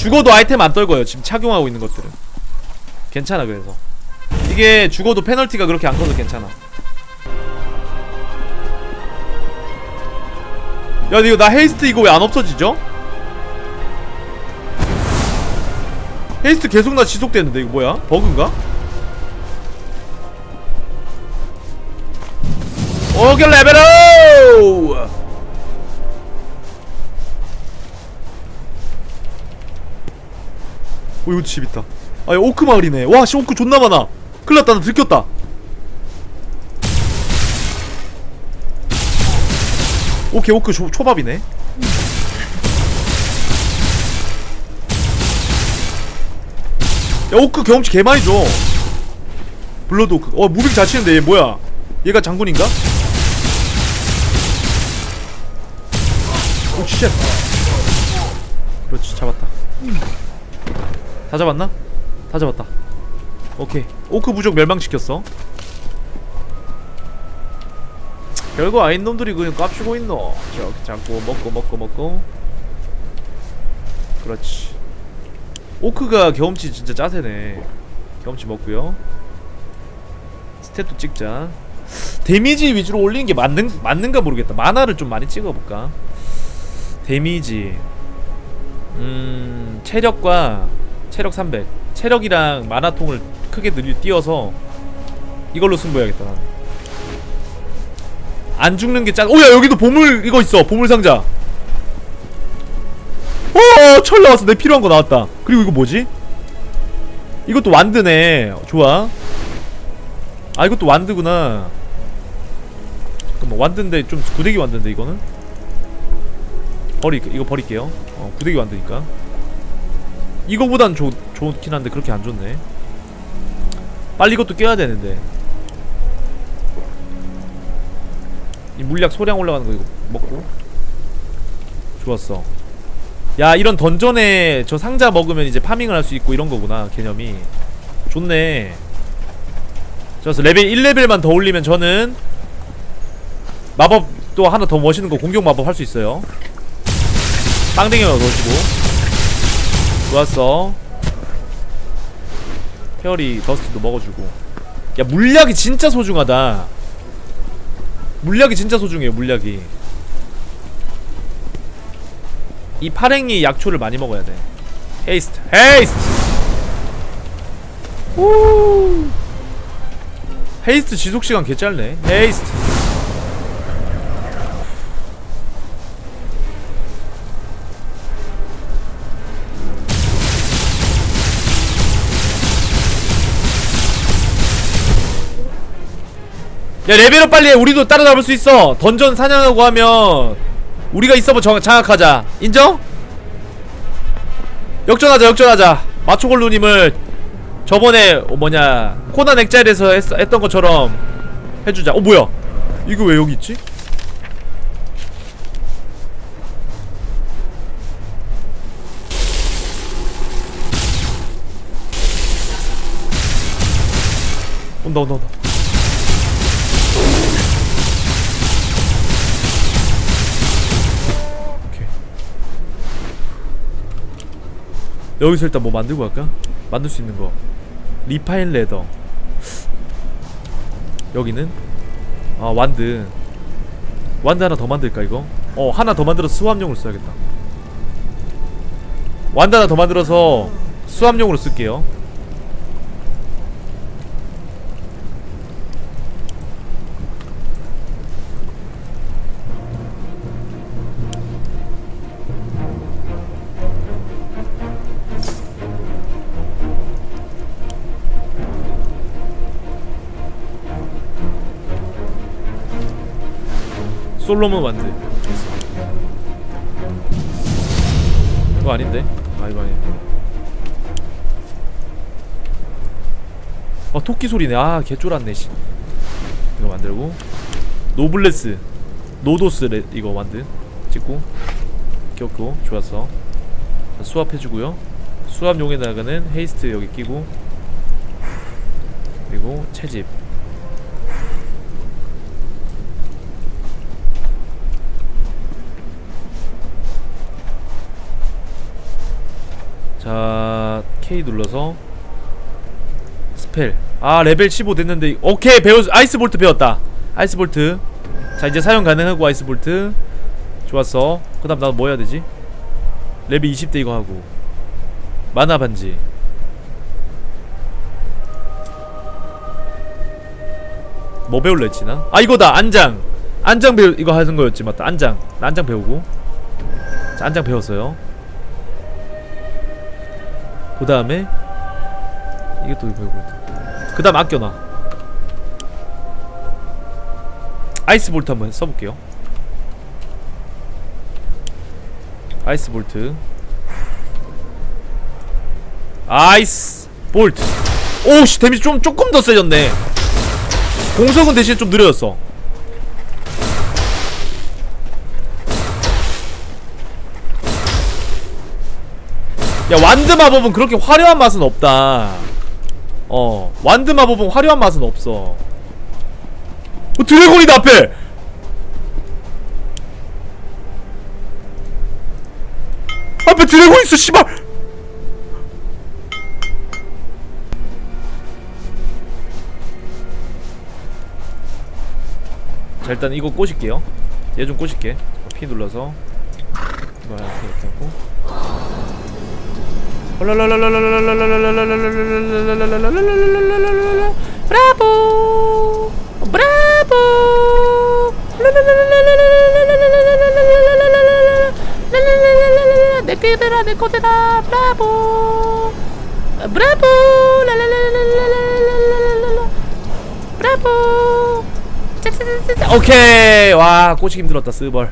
죽어도 아이템 안 떨고요 지금 착용하고 있는 것들은 괜찮아 그래서 이게 죽어도 페널티가 그렇게 안 커서 괜찮아 야 이거 나 헤이스트 이거 왜 안 없어지죠? 헤이스트 계속 나 지속되는데 이거 뭐야? 버그인가? 오케이 레벨업! 오 이거 집 있다. 아 이거 오크 마을이네. 와씨 오크 존나 많아. 큰일났다. 나 들켰다. 오케이 오크 조, 초밥이네. 야 오크 경험치 개 많이 줘. 블러드 오크. 어 무빙 잘 치는데 얘 뭐야? 얘가 장군인가? 오 쉣. 그렇지 잡았다 다 잡았나? 다 잡았다. 오케이. 오크 부족 멸망시켰어. 별거 아닌 놈들이 그냥 깝치고 있노. 저기 잡고 먹고 먹고 먹고. 그렇지. 오크가 경험치 진짜 짜세네. 경험치 먹고요. 스탯도 찍자. 데미지 위주로 올리는 게 맞는, 맞는가 모르겠다. 만화를 좀 많이 찍어볼까? 데미지. 음 체력과 체력 300 체력이랑 만화통을 크게 늘 띄어서 이걸로 승부해야겠다 나는 안 죽는 게 짠. 오야 여기도 보물 이거 있어 보물 상자. 어철 나왔어 내 필요한 거 나왔다. 그리고 이거 뭐지? 이것도 완드네. 좋아. 아 이것도 완드구나. 잠깐만 완드인데 좀 구데기 완드인데 이거는 버리 이거 버릴게요. 어 구데기 완드니까. 이거보단 좋 좋긴 한데 그렇게 안 좋네. 빨리 이것도 깨야 되는데. 이 물약 소량 올라가는 거 이거 먹고. 좋았어. 야 이런 던전에 저 상자 먹으면 이제 파밍을 할 수 있고 이런 거구나 개념이. 좋네. 좋았어. 레벨 1레벨만 더 올리면 저는 마법 또 하나 더 멋있는 거 공격 마법 할 수 있어요. 빵댕이만 넣어주고 좋았어. 페어리 더스트도 먹어주고. 야 물약이 진짜 소중하다. 물약이 진짜 소중해요 물약이. 이 파랭이 약초를 많이 먹어야 돼. 헤이스트 헤이스트! 우! 헤이스트 지속시간 개짤네. 헤이스트 야 레벨업 빨리 해. 우리도 따라잡을 수 있어. 던전 사냥하고 하면 우리가 이 서버 정, 장악하자. 인정? 역전하자 역전하자. 마초골루님을 저번에 어, 뭐냐 코난 액자일에서 했, 했던 것처럼 해주자. 어 뭐야? 이거 왜 여기 있지? 온다 온다 온다 여기서 일단 뭐 만들고 갈까? 만들 수 있는 거. 리파인 레더. 여기는? 아 완드. 완드 하나 더 만들까 이거? 어 하나 더 만들어서 수압용으로 써야겠다. 완드 하나 더 만들어서 수압용으로 쓸게요 솔로몬 완드 이거 아닌데? 아 이거 아니야 아 토끼 소리네. 아 개쫄았네 씨. 이거 만들고. 노블레스. 노도스 레, 이거 만든 찍고. 꼈고. 좋았어. 자, 수압해주고요. 수압용에다가는 헤이스트 여기 끼고. 그리고 채집 자 K 눌러서 스펠. 아 레벨 15 됐는데. 오케이 배웠 아이스 볼트 배웠다. 아이스 볼트. 자 이제 사용 가능하고 아이스 볼트. 좋았어. 그 다음 나도 뭐 해야 되지? 레벨 20대 이거 하고. 마나 반지. 뭐 배울래 했지 나? 아 이거다. 안장. 안장 배우 이거 하는 거였지 맞다. 안장. 나 안장 배우고. 자 안장 배웠어요 그 다음에 이것도 배우고 그 다음 아껴놔. 아이스 볼트 한번 써볼게요. 아이스 볼트. 아이스 볼트. 오씨 데미지 좀 조금 더 세졌네. 공속은 대신 좀 느려졌어 야 완드 마법은 그렇게 화려한 맛은 없다. 어 완드 마법은 화려한 맛은 없어. 어 드래곤이다 앞에! 앞에 드래곤 있어 씨발! 자 일단 이거 꽂을게요. 얘좀 꽂을게. P 눌러서. 이렇게 이렇게 하고 브라보 브라보 내 거대라 내 거대라 브라보 브라보 브라보. 오케이 와 꽂히기 힘들었다 스벌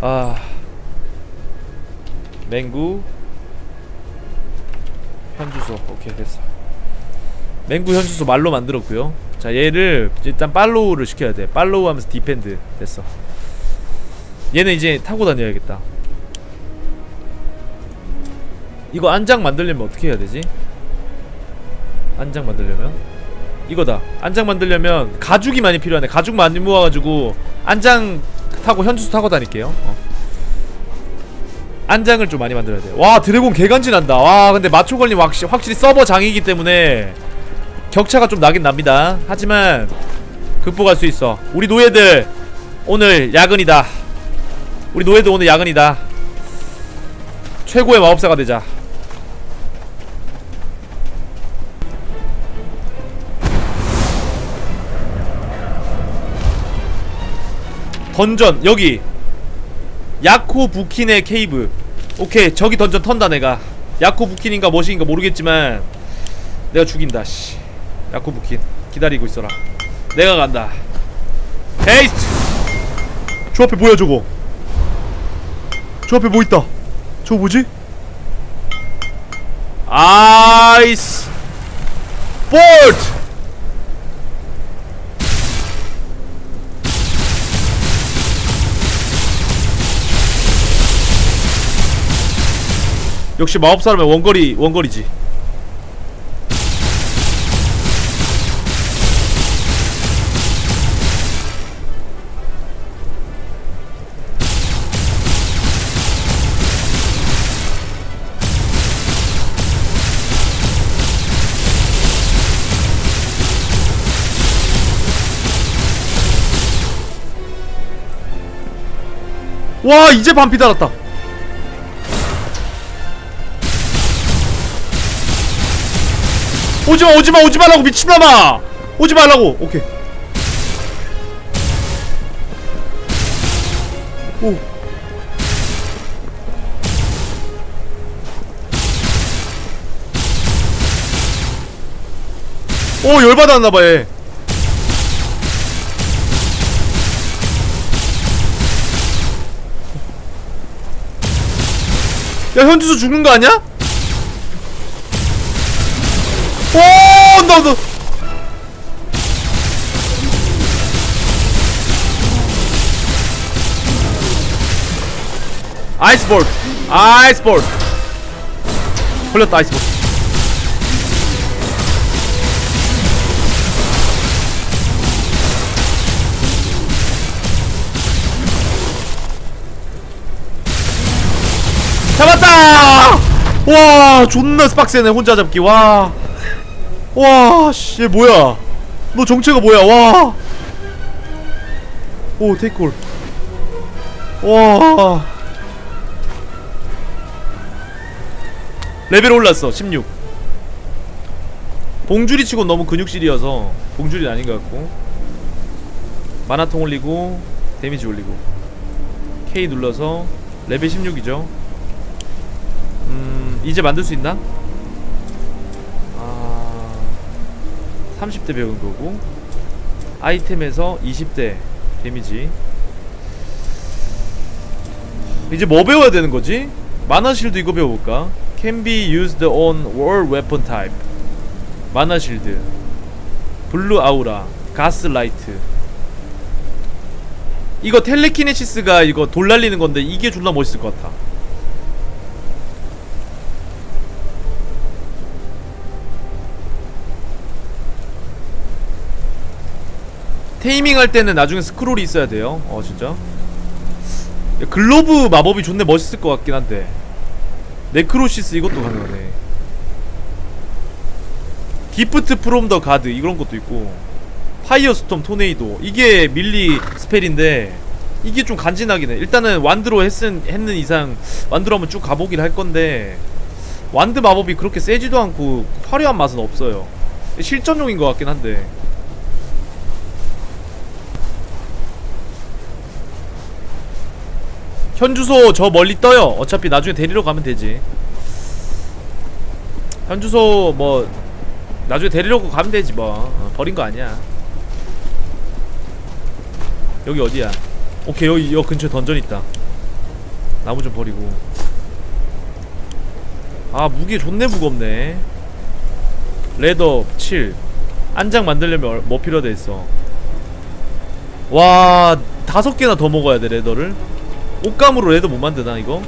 아 맹구 현주소. 오케이 됐어. 맹구 현주소 말로 만들었고요. 자 얘를 일단 팔로우를 시켜야 돼. 팔로우 하면서 디펜드. 됐어. 얘는 이제 타고 다녀야겠다. 이거 안장 만들려면 어떻게 해야 되지? 안장 만들려면? 이거다. 안장 만들려면 가죽이 많이 필요하네 가죽 많이 모아가지고 안장 타고 현주소 타고 다닐게요. 어. 안장을 좀 많이 만들어야 돼. 와 드래곤 개간지 난다. 와 근데 마초걸님 확실히, 확실히 서버 장이기 때문에 격차가 좀 나긴 납니다. 하지만 극복할 수 있어. 우리 노예들 오늘 야근이다. 우리 노예들 오늘 야근이다. 최고의 마법사가 되자. 던전 여기 야코 부킨의 케이브. 오케이 저기 던전 턴다 내가. 야코 부킨인가 뭐시인가 모르겠지만 내가 죽인다 씨. 야코 부킨 기다리고 있어라. 내가 간다. 헤이스트 저 앞에 뭐야 저거? 저 앞에 뭐 있다. 저거 뭐지? 아이스! 볼트 역시 마법사라면 원거리 원거리지. 와 이제 반피 달았다. 오지마 오지마 오지 말라고 미친놈아 오지 말라고 오케이 오 오, 열받았나봐, 얘. 야, 현주수 죽는 거 아니야? 오, 온다. 아이스볼, 아이스볼. 걸렸다, 아이스볼. 잡았다! 와 존나 빡세네 혼자 잡기 와 와, 씨, 얘 뭐야? 너 정체가 뭐야? 와. 오, 테이크홀. 와. 레벨 올랐어. 16. 봉줄이 치고 너무 근육질이어서 봉줄이 아닌 것 같고. 만화통 올리고 데미지 올리고. K 눌러서 레벨 16이죠. 음, 이제 만들 수 있나? 30대 배운 거고 아이템에서 20대 데미지. 이제 뭐 배워야 되는 거지? 마나 실드 이거 배워볼까? Can be used on all weapon type. 마나 실드. 블루 아우라. 가스 라이트. 이거 텔레키네시스가 이거 돌 날리는 건데 이게 존나 멋있을 것 같아 테이밍 할 때는 나중에 스크롤이 있어야 돼요. 어 진짜. 야, 글로브 마법이 존내 멋있을 것 같긴 한데. 네크로시스 이것도 가능하네. 기프트 프롬 더 가드 이런 것도 있고. 파이어 스톰 토네이도 이게 밀리 스펠인데 이게 좀 간지나긴 해. 일단은 완드로 했은 했는 이상 완드로 한번 쭉 가보긴 할 건데 완드 마법이 그렇게 세지도 않고 화려한 맛은 없어요. 실전용인 것 같긴 한데. 현주소 저 멀리 떠요. 어차피 나중에 데리러 가면 되지. 현주소 뭐 나중에 데리러 가면 되지 뭐 어, 버린 거 아니야. 여기 어디야? 오케이 여기 여 근처에 던전 있다. 나무 좀 버리고. 아 무게 존내 무겁네. 레더 7. 안장 만들려면 얼- 뭐 필요돼 있어? 와 다섯 개나 더 먹어야 돼 레더를. 옷감으로 레더 못 만드나 이거?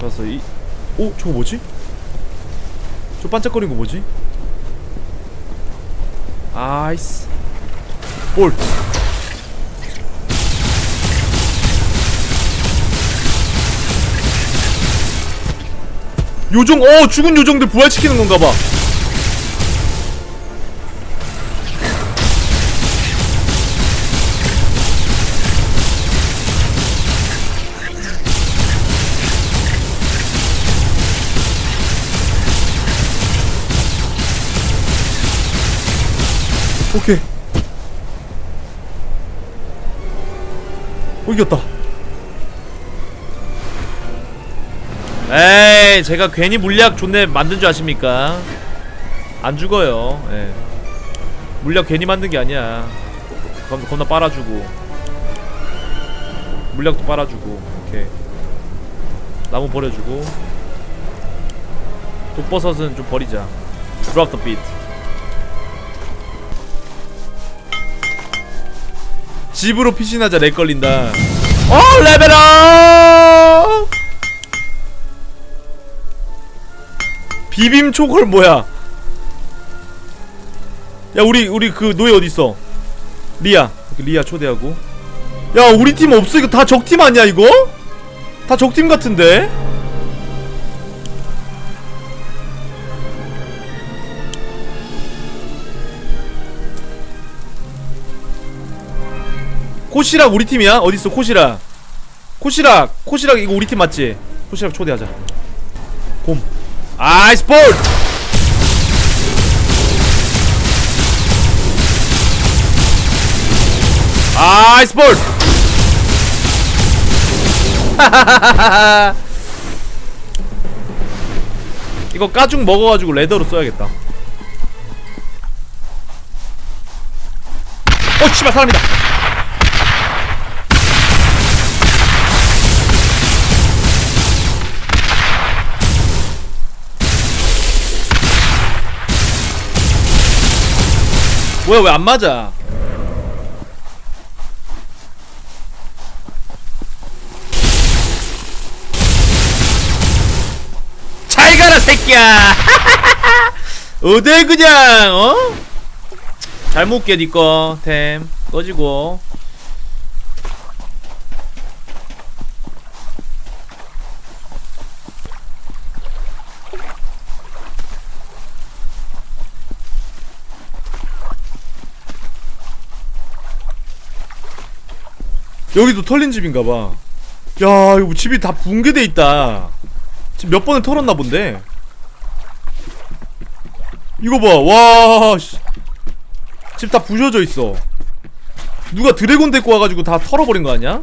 좋았어 이 오? 저거 뭐지? 저 반짝거리는 거 뭐지? 아이스 볼 요정 어 죽은 요정들 부활시키는 건가 봐 오케이. 어, 이겼다. 에이, 제가 괜히 물약 존내 만든 줄 아십니까? 안 죽어요. 예. 물약 괜히 만든 게 아니야. 겁, 겁나 빨아주고. 물약도 빨아주고. 오케이. 나무 버려주고. 독버섯은 좀 버리자. Drop the. 집으로 피신하자 렉 걸린다. 어 레벨업! 비빔 초콜 뭐야? 야 우리 우리 그 노예 어디 있어? 리아 리아 초대하고. 야 우리 팀 없어 이거 다 적팀 아니야 이거? 다 적팀 같은데? 코시락 우리 팀이야? 어딨어 코시락 코시락 코시락 이거 우리 팀 맞지? 코시락 초대하자 곰 아이스 볼! 아이스 볼! 이거 까죽 먹어가지고 레더로 써야겠다 어 씨발 사람이다 뭐야 왜 안 맞아? 잘 가라 새끼야. 어딜 그냥 어? 잘못 깨 니꺼 템. 꺼지고 여기도 털린 집인가봐. 야 이거 집이 다 붕괴돼 있다. 지금 몇 번을 털었나 본데? 이거 봐와집 다 부셔져 있어. 누가 드래곤 데리고 와가지고 다 털어버린 거 아니야?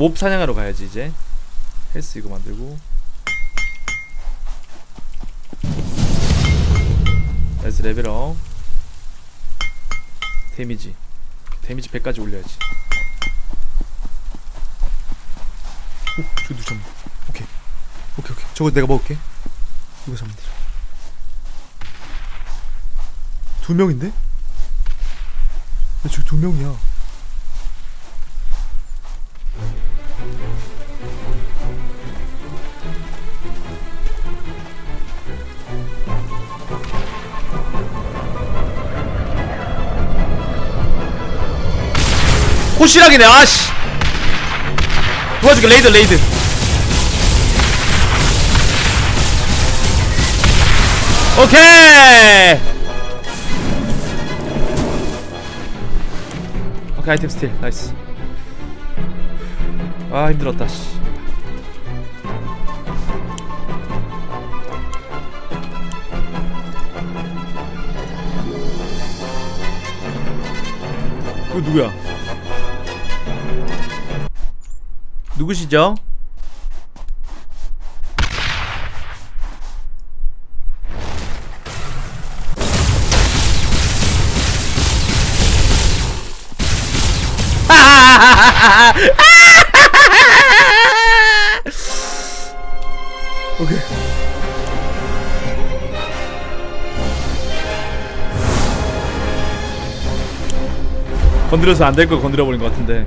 몹 사냥하러 가야지 이제. 헬스 이거 만들고. 나이스 레벨업. 데미지. 데미지 100까지 올려야지. 오 저기 누구 잡는다. 오케이. 오케이 오케이. 저거 내가 먹을게. 이거 잡으면 되죠 두 명인데? 야 저기 두 명이야 호시락이네 아씨. 도와줄게 레이드 레이드. 오케이! 오케이 아이템 스틸. 나이스. 아 힘들었다 씨. 그거 누구야 누구시죠? 오케이. 건드려서 안 될 걸 건드려 버린 것 같은데.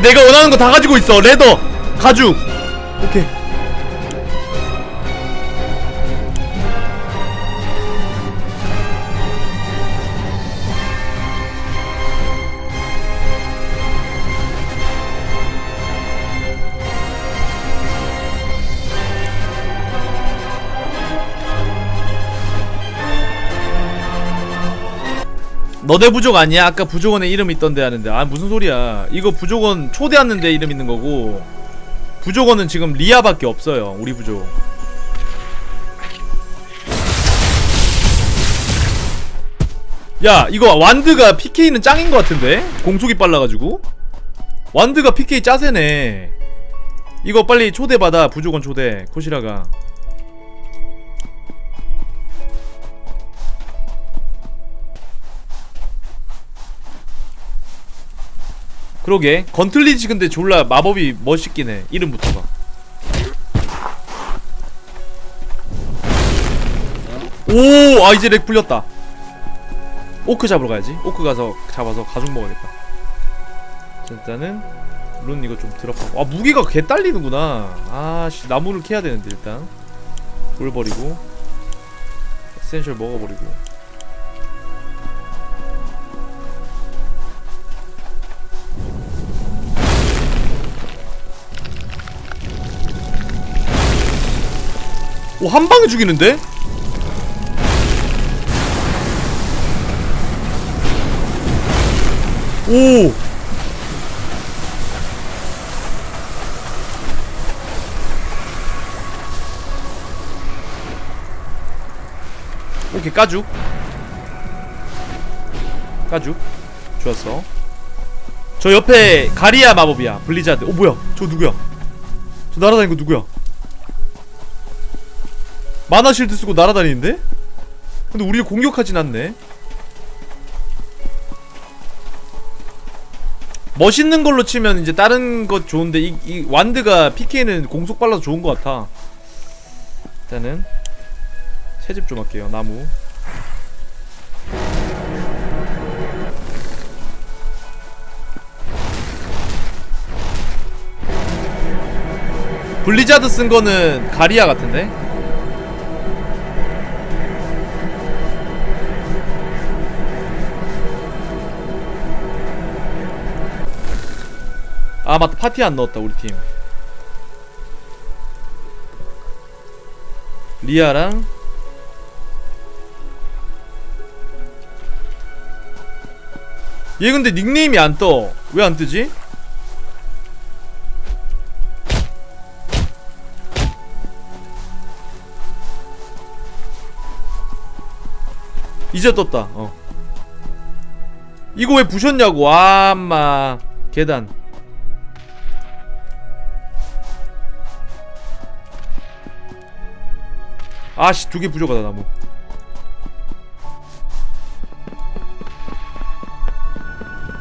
내가 원하는 거 다 가지고 있어. 레더 가죽. 오케이 너네 부족 아니야? 아까 부족원에 이름 있던데 하는데. 아 무슨 소리야. 이거 부족원 초대했는데 이름 있는 거고. 부족원은 지금 리아밖에 없어요 우리 부족. 야 이거 완드가 PK는 짱인 것 같은데? 공속이 빨라가지고? 완드가 PK 짜세네. 이거 빨리 초대받아 부족원 초대. 코시라가 그러게. 건틀리지 근데 졸라 마법이 멋있긴 해. 이름부터가 오! 아 이제 렉 풀렸다. 오크 잡으러 가야지. 오크 가서 잡아서 가죽 먹어야겠다. 자, 일단은 룬 이거 좀 드랍하고. 아 무게가 개 딸리는구나. 아씨 나무를 캐야 되는데 일단. 돌 버리고. 에센셜 먹어버리고 오, 한 방에 죽이는데? 오! 오케이, 까죽. 까죽. 좋았어. 저 옆에 가리아 마법이야 블리자드 어 뭐야 저 누구야 저 날아다니는 거 누구야 마나 실드 쓰고 날아다니는데? 근데 우리를 공격하진 않네 멋있는 걸로 치면 이제 다른 것 좋은데 이, 이 완드가 PK는 공속 빨라서 좋은 것 같아 일단은 채집 좀 할게요 나무 블리자드 쓴 거는 가리아 같은데? 아 맞다 파티 안 넣었다 우리 팀 리아랑 얘 근데 닉네임이 안 떠. 왜 안 뜨지? 이제 떴다. 어. 이거 왜 부셨냐고. 아, 마. 계단. 아씨, 두 개 부족하다, 나무.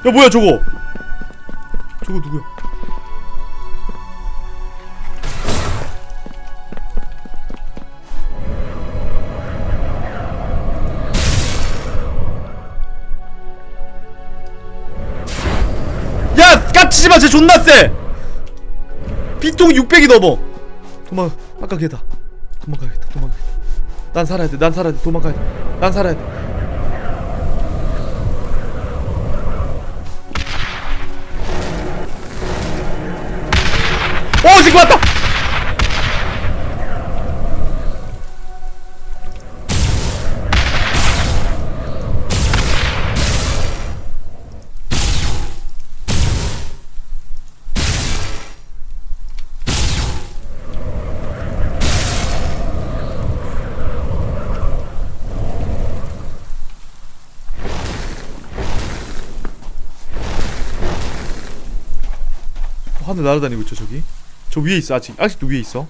야, 뭐야, 저거? 저거 누구야? 야! 깝치지 마! 쟤 존나 세! 피통 600이 넘어! 도망, 아까 걔다. 도망가야겠다, 도망가야겠다. 난 살아야 돼, 난 살아야 돼, 도망가야 돼. 난 살아야 돼. 오, 지금 왔다! 날아다니고 있죠 저기? 저 위에 있어 아직. 아직도 위에 있어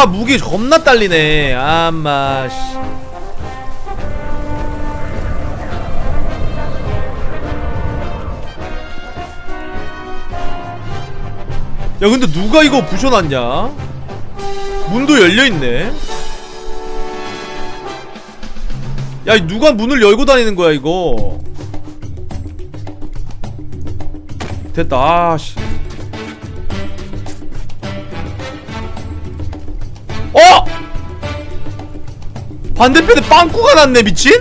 와 무게 겁나 딸리네. 아마 씨. 야 근데 누가 이거 부셔놨냐? 문도 열려있네. 야 누가 문을 열고 다니는 거야 이거? 됐다. 아 씨 반대편에 빵꾸가 났네 미친?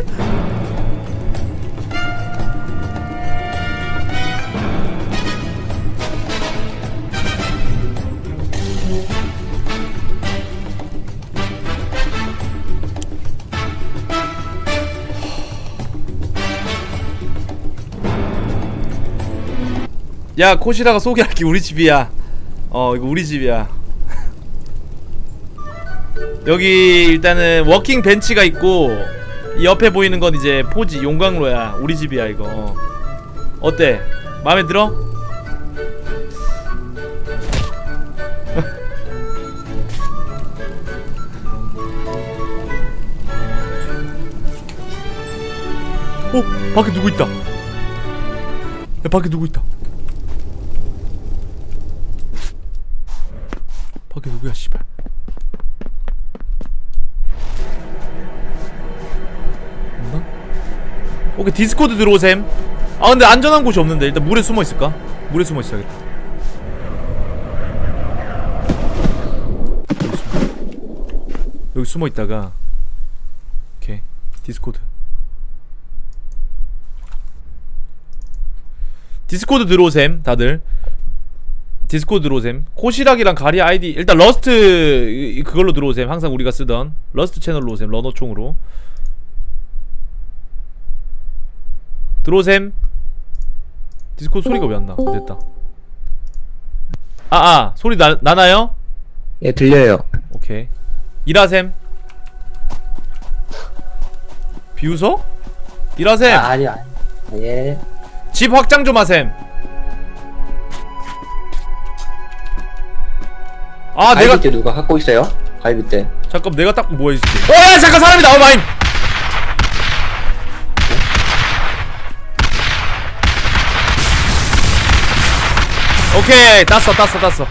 야 코시라가 소개할게 우리 집이야 어 이거 우리 집이야 여기 일단은 워킹 벤치가 있고 이 옆에 보이는 건 이제 포지 용광로야. 우리 집이야 이거. 어때? 마음에 들어? 어 밖에 누구 있다. 야 밖에 누구 있다. 밖에 누구야 씨발 오케이 디스코드 들어오셈. 아 근데 안전한 곳이 없는데 일단 물에 숨어 있을까? 물에 숨어 있어야겠다. 여기 숨어. 있다가 오케이. 디스코드. 디스코드 들어오셈 다들. 디스코드 들어오셈. 코시락이랑 가리 아이디 일단 러스트 그걸로 들어오셈. 항상 우리가 쓰던 러스트 채널로 오셈 러너총으로 들어오셈 디스코드 소리가 왜 안 나? 됐다 아아 소리 나, 나나요? 예, 들려요. 오케이 일하셈 비웃어? 일하셈 아, 아니요. 아니. 예. 집 확장 좀 하셈 아 내가 때 누가 갖고 있어요? 갈비 때. 잠깐 내가 딱 뭐해줄게 어 야 잠깐 사람이 나와봐임 오케이 땄어 땄어 땄어.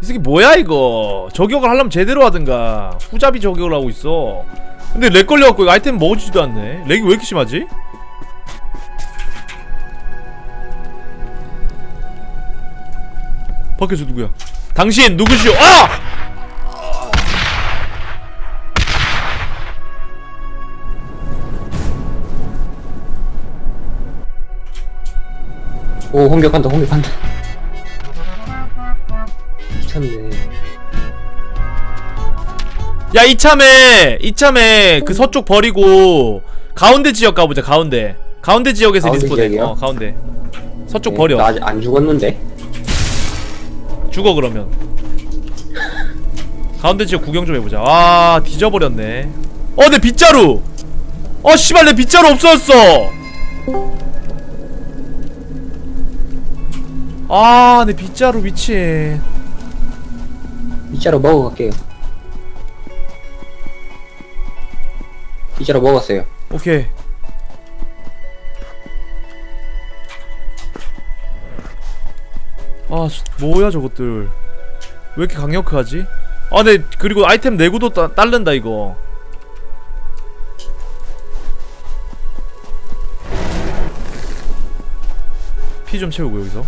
이 새끼 뭐야 이거? 저격을 하려면 제대로 하든가. 후잡이 저격을 하고 있어. 근데 렉 걸려갖고 이거 아이템 먹어주지도 않네. 렉이 왜 이렇게 심하지? 밖에서 누구야? 당신 누구시오? 아! 오, 공격한다, 공격한다. 미쳤네. 야 이참에 이참에 그 서쪽 버리고 가운데 지역 가보자 가운데. 가운데 지역에서 가운데 리스폰해 지역이요? 어 가운데. 서쪽 예, 버려. 나 아직 안 죽었는데. 죽어 그러면. 가운데 지역 구경 좀 해보자. 아 뒤져버렸네. 어 내 빗자루! 어 씨발 내 빗자루 없어졌어! 아 내 빗자루 미친 이자로 먹어갈게요. 이자로 먹었어요. 오케이 아 수- 뭐야 저것들 왜 이렇게 강력하지? 아 네 그리고 아이템 내구도 따, 딸른다 이거 피 좀 채우고 여기서